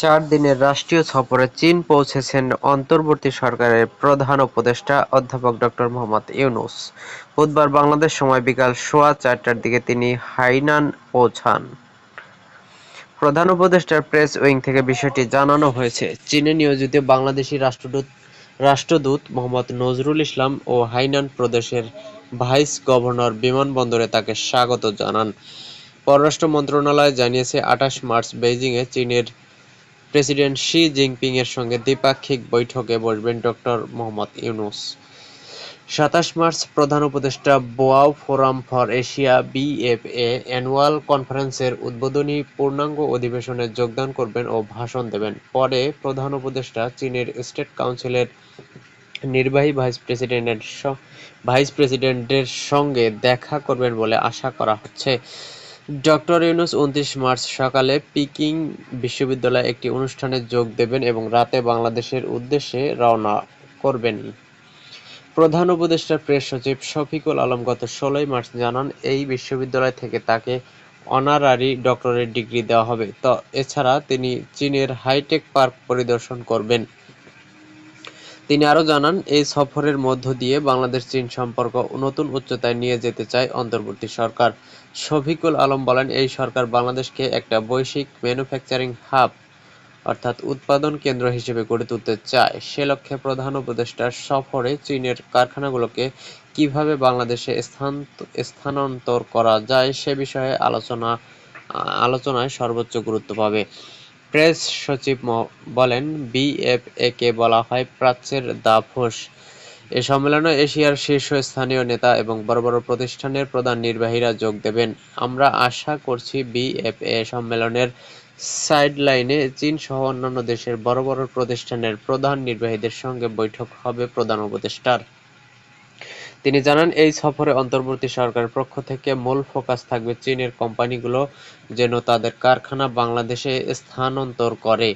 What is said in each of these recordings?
চার দিনের রাষ্ট্রীয় সফরে চীন পৌঁছেছেন অন্তর্বর্তী সরকারের প্রধান উপদেষ্টা অধ্যাপক ড মোহাম্মদ ইউনুস বুধবার বাংলাদেশ সময় বিকাল সোয়া চারটার দিকে তিনি হাইনান পৌঁছান। প্রধান উপদেষ্টার প্রেস উইং থেকে বিষয়টি জানানো হয়েছে। চীনে নিয়োজিত বাংলাদেশি রাষ্ট্রদূত রাষ্ট্রদূত মোহাম্মদ নজরুল ইসলাম ও হাইনান প্রদেশের ভাইস গভর্নর বিমানবন্দরে তাকে স্বাগত জানান। পররাষ্ট্র মন্ত্রণালয় জানিয়েছে, আঠাশ মার্চ বেইজিংয়ে চীনের প্রেসিডেন্ট শি জিনপিংয়ের সঙ্গে দ্বিপাক্ষিক বৈঠকে বসবেন ড. মোহাম্মদ ইউনূস। সাতাশ মার্চ প্রধান উপদেষ্টা Boao forum for Asia BFA annual কনফারেন্সের উদ্বোধনী পূর্ণাঙ্গ অধিবেশনে যোগদান করবেন ও ভাষণ দেবেন। পরে প্রধান উপদেষ্টা চীনের স্টেট কাউন্সিলের নির্বাহী ভাইস প্রেসিডেন্টের ভাইস প্রেসিডেন্টের সঙ্গে দেখা করবেন বলে আশা করা হচ্ছে। ডক্টর ইউনূস উনত্রিশ মার্চ সকালে পিকিং বিশ্ববিদ্যালয়ে একটি অনুষ্ঠানে যোগ দেবেন এবং রাতে বাংলাদেশের উদ্দেশ্যে রওনা করবেন। প্রধান উপদেষ্টার প্রেস সচিব শফিকুল আলম গত ষোলোই মার্চ জানান, এই বিশ্ববিদ্যালয় থেকে তাকে অনারারি ডক্টরেট ডিগ্রি দেওয়া হবে। তো এছাড়া তিনি চীনের হাইটেক পার্ক পরিদর্শন করবেন। তিনি আরও জানান, এই সফরের মধ্য দিয়ে বাংলাদেশ-চীন সম্পর্ক নতুন উচ্চতায় নিয়ে যেতে চায় অন্তর্বর্তী সরকার। শফিকুল আলম বলেন, এই সরকার বাংলাদেশকে একটা বৈশ্বিক ম্যানুফ্যাকচারিং হাব অর্থাৎ উৎপাদন কেন্দ্র হিসেবে গড়ে তুলতে চায়। সে লক্ষ্যে প্রধান উপদেষ্টার সফরে চীনের কারখানাগুলোকে কীভাবে বাংলাদেশে স্থানান্তর করা যায় সে বিষয়ে আলোচনা আলোচনায় সর্বোচ্চ গুরুত্ব পাবে। প্রেস সচিব বলেন, বিএফএকে বলা হয় প্রাচ্যের দাভোস। এ সম্মেলনে এশিয়ার শীর্ষস্থানীয় নেতা এবং বড় বড় প্রতিষ্ঠানের প্রধান নির্বাহীরা যোগ দেবেন। আমরা আশা করছি বিএফএ সম্মেলনের সাইডলাইনে চীনসহ অন্যান্য দেশের বড় বড় প্রতিষ্ঠানের প্রধান নির্বাহীদের সঙ্গে বৈঠক হবে প্রধান উপদেষ্টার। তিনি জানান, এই সফরে অন্তর্বর্তী সরকারের পক্ষ থেকে মূল ফোকাস থাকবে চীনের কোম্পানিগুলো যেন তাদের কারখানা বাংলাদেশে স্থানান্তর করে।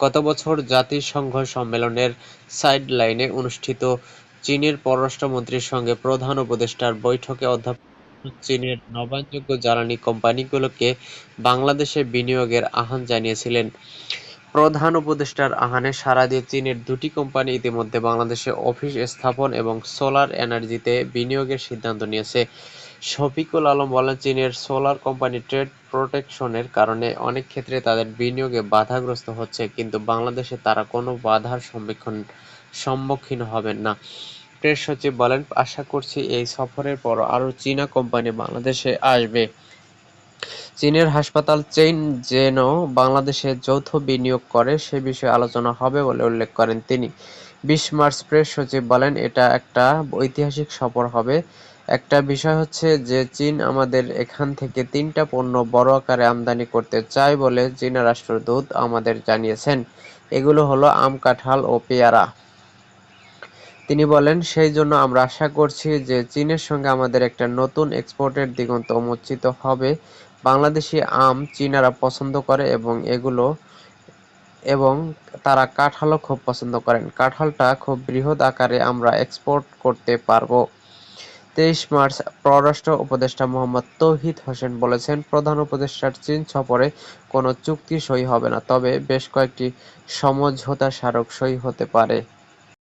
গত বছর জাতিসংঘ সম্মেলনের সাইডলাইনে অনুষ্ঠিত চীনের পররাষ্ট্রমন্ত্রীর সঙ্গে প্রধান উপদেষ্টার বৈঠকে অধ্যাপক চীনের নবায়নযোগ্য জ্বালানি কোম্পানিগুলোকে বাংলাদেশে বিনিয়োগের আহ্বান জানিয়েছিলেন। প্রধান উপদেষ্টার আহ্বানে সাড়া দিয়ে চীনের দুটি কোম্পানি ইতিমধ্যে বাংলাদেশে অফিস স্থাপন এবং সোলার এনার্জিতে বিনিয়োগের সিদ্ধান্ত নিয়েছে। শফিকুল আলম বলেন, চীনের সোলার কোম্পানি ট্রেড প্রোটেকশনের কারণে অনেক ক্ষেত্রে তাদের বিনিয়োগে বাধাগ্রস্ত হচ্ছে, কিন্তু বাংলাদেশে তারা কোনো বাধার সম্মুখীন সম্মুখীন হবেন না। প্রেস সচিব বলেন, আশা করছি এই সফরের পর আরও চীনা কোম্পানি বাংলাদেশে আসবে। চীনের হাসপাতাল চেইন যেন বাংলাদেশে যৌথ বিনিয়োগ করে সে বিষয়ে আলোচনা হবে বলে উল্লেখ করেন তিনি। বিশ মার্চ প্রেস সচিব বলেন, এটা একটা ঐতিহাসিক সফর হবে। একটা বিষয় হচ্ছে যে চীন আমাদের এখান থেকে তিনটা পণ্য বড় আকারে আমদানি করতে চায় বলে চীনা রাষ্ট্রদূত আমাদের জানিয়েছেন। এগুলো হলো আম, কাঁঠাল ও পেয়ারা। তিনি বলেন, সেই জন্য আমরা আশা করছি যে চীনের সঙ্গে আমাদের একটা নতুন এক্সপোর্টের দিগন্ত উন্মোচিত হবে। বাংলাদেশি আম চীনারা পছন্দ করে এবং এগুলো এবং তারা কাঁঠালও খুব পছন্দ করেন। কাঁঠালটা খুব বৃহৎ আকারে আমরা এক্সপোর্ট করতে পারব। তেইশ মার্চ পররাষ্ট্র উপদেষ্টা মোহাম্মদ তৌহিদ হোসেন বলেছেন, প্রধান উপদেষ্টার চীন সফরে কোনো চুক্তি সই হবে না, তবে বেশ কয়েকটি সমঝোতা স্মারক সই হতে পারে।